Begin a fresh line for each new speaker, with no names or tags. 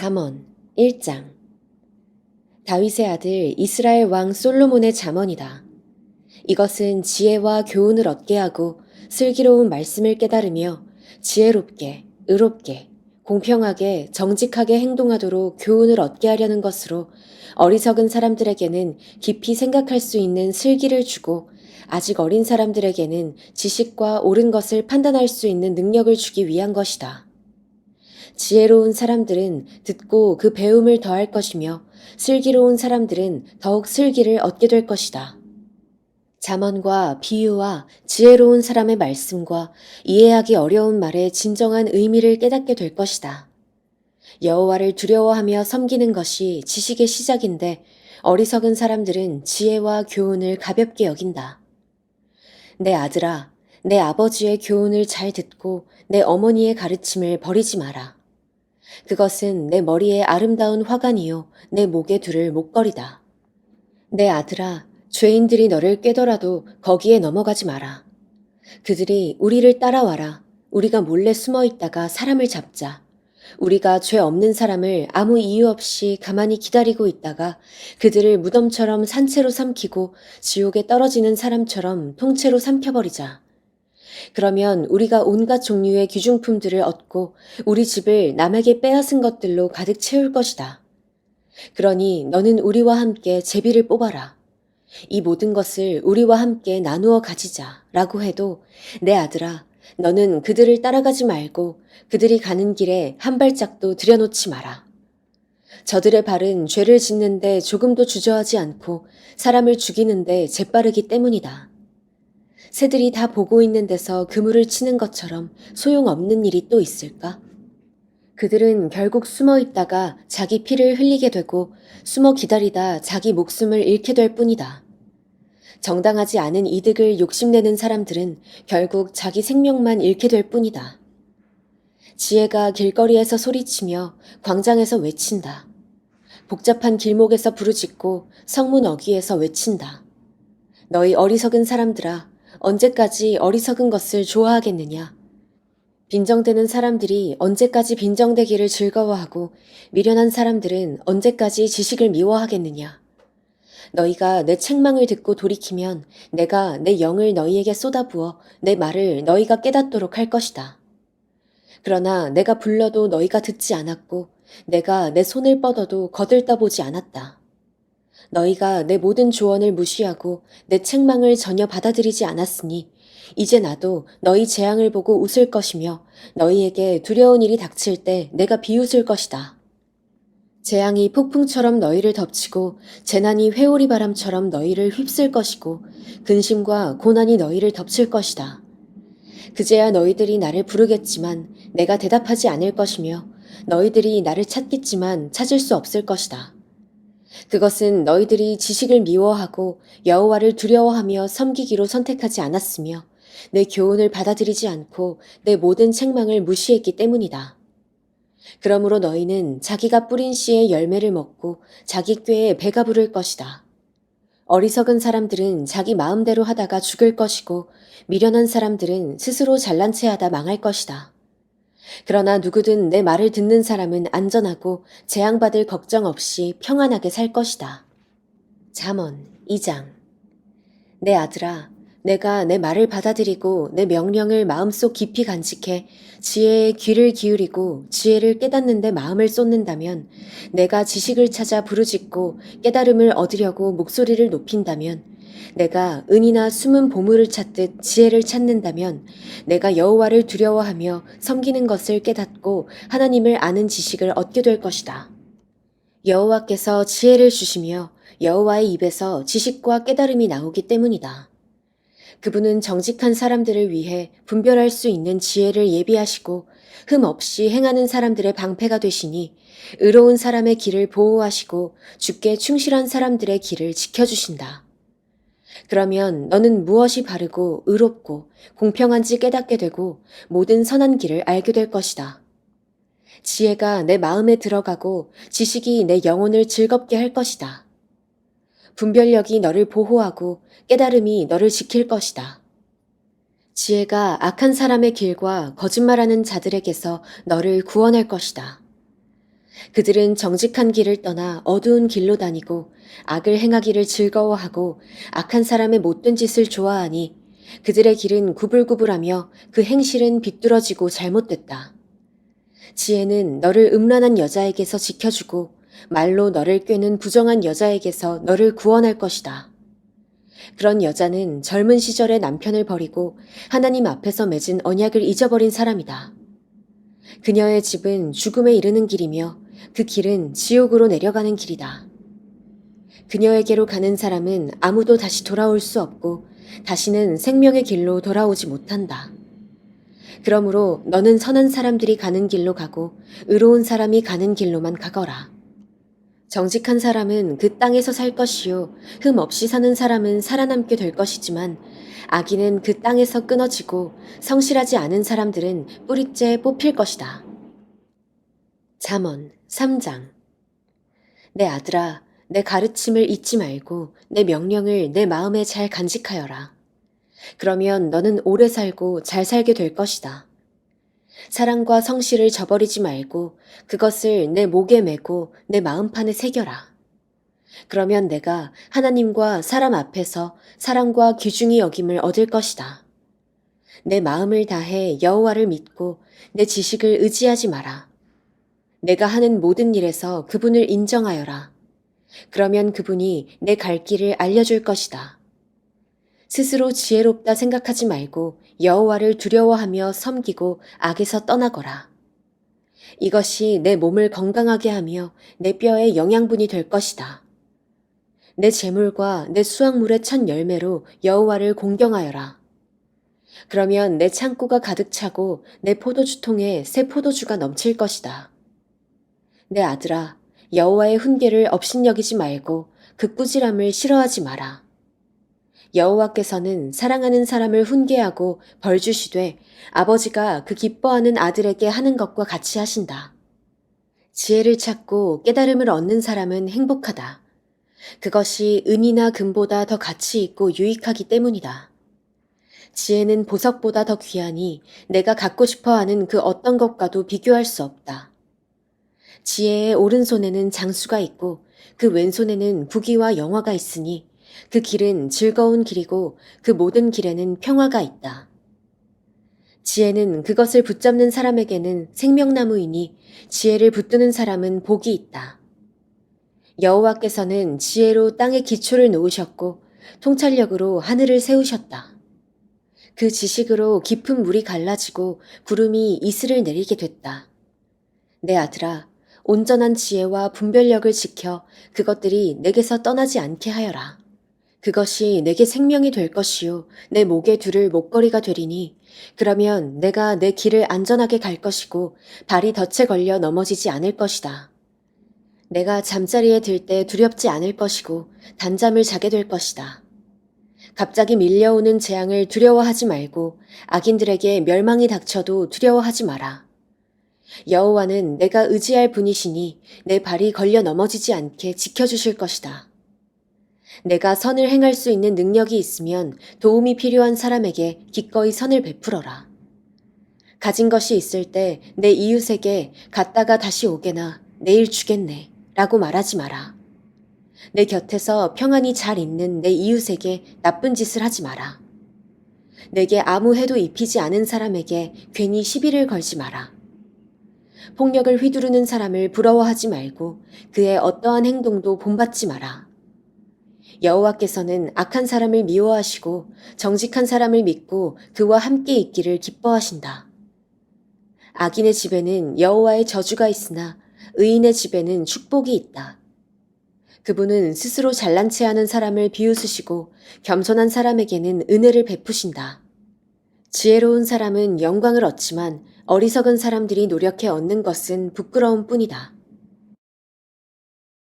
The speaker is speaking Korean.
잠언 1장 다윗의 아들 이스라엘 왕 솔로몬의 잠언이다. 이것은 지혜와 교훈을 얻게 하고 슬기로운 말씀을 깨달으며 지혜롭게, 의롭게, 공평하게, 정직하게 행동하도록 교훈을 얻게 하려는 것으로 어리석은 사람들에게는 깊이 생각할 수 있는 슬기를 주고 아직 어린 사람들에게는 지식과 옳은 것을 판단할 수 있는 능력을 주기 위한 것이다. 지혜로운 사람들은 듣고 그 배움을 더할 것이며 슬기로운 사람들은 더욱 슬기를 얻게 될 것이다. 잠언과 비유와 지혜로운 사람의 말씀과 이해하기 어려운 말의 진정한 의미를 깨닫게 될 것이다. 여호와를 두려워하며 섬기는 것이 지식의 시작인데 어리석은 사람들은 지혜와 교훈을 가볍게 여긴다. 내 아들아, 내 아버지의 교훈을 잘 듣고 내 어머니의 가르침을 버리지 마라. 그것은 내 머리에 아름다운 화관이요 내 목에 두를 목걸이다. 내 아들아, 죄인들이 너를 꿰더라도 거기에 넘어가지 마라. 그들이 우리를 따라와라. 우리가 몰래 숨어 있다가 사람을 잡자. 우리가 죄 없는 사람을 아무 이유 없이 가만히 기다리고 있다가 그들을 무덤처럼 산채로 삼키고 지옥에 떨어지는 사람처럼 통째로 삼켜버리자. 그러면 우리가 온갖 종류의 귀중품들을 얻고 우리 집을 남에게 빼앗은 것들로 가득 채울 것이다. 그러니 너는 우리와 함께 제비를 뽑아라. 이 모든 것을 우리와 함께 나누어 가지자. 라고 해도 내 아들아, 너는 그들을 따라가지 말고 그들이 가는 길에 한 발짝도 들여놓지 마라. 저들의 발은 죄를 짓는데 조금도 주저하지 않고 사람을 죽이는데 재빠르기 때문이다. 새들이 다 보고 있는 데서 그물을 치는 것처럼 소용없는 일이 또 있을까? 그들은 결국 숨어 있다가 자기 피를 흘리게 되고 숨어 기다리다 자기 목숨을 잃게 될 뿐이다. 정당하지 않은 이득을 욕심내는 사람들은 결국 자기 생명만 잃게 될 뿐이다. 지혜가 길거리에서 소리치며 광장에서 외친다. 복잡한 길목에서 부르짖고 성문 어귀에서 외친다. 너희 어리석은 사람들아, 언제까지 어리석은 것을 좋아하겠느냐? 빈정대는 사람들이 언제까지 빈정대기를 즐거워하고 미련한 사람들은 언제까지 지식을 미워하겠느냐? 너희가 내 책망을 듣고 돌이키면 내가 내 영을 너희에게 쏟아부어 내 말을 너희가 깨닫도록 할 것이다. 그러나 내가 불러도 너희가 듣지 않았고 내가 내 손을 뻗어도 거들떠보지 않았다. 너희가 내 모든 조언을 무시하고 내 책망을 전혀 받아들이지 않았으니 이제 나도 너희 재앙을 보고 웃을 것이며 너희에게 두려운 일이 닥칠 때 내가 비웃을 것이다. 재앙이 폭풍처럼 너희를 덮치고 재난이 회오리 바람처럼 너희를 휩쓸 것이고 근심과 고난이 너희를 덮칠 것이다. 그제야 너희들이 나를 부르겠지만 내가 대답하지 않을 것이며 너희들이 나를 찾겠지만 찾을 수 없을 것이다. 그것은 너희들이 지식을 미워하고 여호와를 두려워하며 섬기기로 선택하지 않았으며 내 교훈을 받아들이지 않고 내 모든 책망을 무시했기 때문이다. 그러므로 너희는 자기가 뿌린 씨의 열매를 먹고 자기 꾀에 배가 부를 것이다. 어리석은 사람들은 자기 마음대로 하다가 죽을 것이고 미련한 사람들은 스스로 잘난 체 하다 망할 것이다. 그러나 누구든 내 말을 듣는 사람은 안전하고 재앙받을 걱정 없이 평안하게 살 것이다. 잠언 2장 내 아들아, 내가 내 말을 받아들이고 내 명령을 마음속 깊이 간직해 지혜에 귀를 기울이고 지혜를 깨닫는데 마음을 쏟는다면 내가 지식을 찾아 부르짖고 깨달음을 얻으려고 목소리를 높인다면 내가 은이나 숨은 보물을 찾듯 지혜를 찾는다면 내가 여호와를 두려워하며 섬기는 것을 깨닫고 하나님을 아는 지식을 얻게 될 것이다. 여호와께서 지혜를 주시며 여호와의 입에서 지식과 깨달음이 나오기 때문이다. 그분은 정직한 사람들을 위해 분별할 수 있는 지혜를 예비하시고 흠 없이 행하는 사람들의 방패가 되시니 의로운 사람의 길을 보호하시고 주께 충실한 사람들의 길을 지켜주신다. 그러면 너는 무엇이 바르고 의롭고 공평한지 깨닫게 되고 모든 선한 길을 알게 될 것이다. 지혜가 내 마음에 들어가고 지식이 내 영혼을 즐겁게 할 것이다. 분별력이 너를 보호하고 깨달음이 너를 지킬 것이다. 지혜가 악한 사람의 길과 거짓말하는 자들에게서 너를 구원할 것이다. 그들은 정직한 길을 떠나 어두운 길로 다니고 악을 행하기를 즐거워하고 악한 사람의 못된 짓을 좋아하니 그들의 길은 구불구불하며 그 행실은 비뚤어지고 잘못됐다. 지혜는 너를 음란한 여자에게서 지켜주고 말로 너를 꿰는 부정한 여자에게서 너를 구원할 것이다. 그런 여자는 젊은 시절에 남편을 버리고 하나님 앞에서 맺은 언약을 잊어버린 사람이다. 그녀의 집은 죽음에 이르는 길이며 그 길은 지옥으로 내려가는 길이다. 그녀에게로 가는 사람은 아무도 다시 돌아올 수 없고 다시는 생명의 길로 돌아오지 못한다. 그러므로 너는 선한 사람들이 가는 길로 가고 의로운 사람이 가는 길로만 가거라. 정직한 사람은 그 땅에서 살 것이요 흠 없이 사는 사람은 살아남게 될 것이지만 악인은 그 땅에서 끊어지고 성실하지 않은 사람들은 뿌리째 뽑힐 것이다. 잠언 3장 내 아들아 내 가르침을 잊지 말고 내 명령을 내 마음에 잘 간직하여라. 그러면 너는 오래 살고 잘 살게 될 것이다. 사랑과 성실을 저버리지 말고 그것을 내 목에 메고 내 마음판에 새겨라. 그러면 내가 하나님과 사람 앞에서 사랑과 귀중히 여김을 얻을 것이다. 내 마음을 다해 여호와를 믿고 내 지식을 의지하지 마라. 내가 하는 모든 일에서 그분을 인정하여라. 그러면 그분이 내 갈 길을 알려줄 것이다. 스스로 지혜롭다 생각하지 말고 여호와를 두려워하며 섬기고 악에서 떠나거라. 이것이 내 몸을 건강하게 하며 내 뼈에 영양분이 될 것이다. 내 재물과 내 수확물의 첫 열매로 여호와를 공경하여라. 그러면 내 창고가 가득 차고 내 포도주 통에 새 포도주가 넘칠 것이다. 내 아들아, 여호와의 훈계를 업신여기지 말고 그 꾸지람을 싫어하지 마라. 여호와께서는 사랑하는 사람을 훈계하고 벌 주시되 아버지가 그 기뻐하는 아들에게 하는 것과 같이 하신다. 지혜를 찾고 깨달음을 얻는 사람은 행복하다. 그것이 은이나 금보다 더 가치 있고 유익하기 때문이다. 지혜는 보석보다 더 귀하니 내가 갖고 싶어 하는 그 어떤 것과도 비교할 수 없다. 지혜의 오른손에는 장수가 있고 그 왼손에는 부귀와 영화가 있으니 그 길은 즐거운 길이고 그 모든 길에는 평화가 있다. 지혜는 그것을 붙잡는 사람에게는 생명나무이니 지혜를 붙드는 사람은 복이 있다. 여호와께서는 지혜로 땅의 기초를 놓으셨고 통찰력으로 하늘을 세우셨다. 그 지식으로 깊은 물이 갈라지고 구름이 이슬을 내리게 됐다. 내 아들아, 온전한 지혜와 분별력을 지켜 그것들이 내게서 떠나지 않게 하여라. 그것이 내게 생명이 될 것이요 내 목에 두를 목걸이가 되리니 그러면 내가 내 길을 안전하게 갈 것이고 발이 덫에 걸려 넘어지지 않을 것이다. 내가 잠자리에 들 때 두렵지 않을 것이고 단잠을 자게 될 것이다. 갑자기 밀려오는 재앙을 두려워하지 말고 악인들에게 멸망이 닥쳐도 두려워하지 마라. 여호와는 내가 의지할 분이시니 내 발이 걸려 넘어지지 않게 지켜주실 것이다. 내가 선을 행할 수 있는 능력이 있으면 도움이 필요한 사람에게 기꺼이 선을 베풀어라. 가진 것이 있을 때 내 이웃에게 갔다가 다시 오게나 내일 주겠네 라고 말하지 마라. 내 곁에서 평안히 잘 있는 내 이웃에게 나쁜 짓을 하지 마라. 내게 아무 해도 입히지 않은 사람에게 괜히 시비를 걸지 마라. 폭력을 휘두르는 사람을 부러워하지 말고 그의 어떠한 행동도 본받지 마라. 여호와께서는 악한 사람을 미워하시고 정직한 사람을 믿고 그와 함께 있기를 기뻐하신다. 악인의 집에는 여호와의 저주가 있으나 의인의 집에는 축복이 있다. 그분은 스스로 잘난 체 하는 사람을 비웃으시고 겸손한 사람에게는 은혜를 베푸신다. 지혜로운 사람은 영광을 얻지만 어리석은 사람들이 노력해 얻는 것은 부끄러움 뿐이다.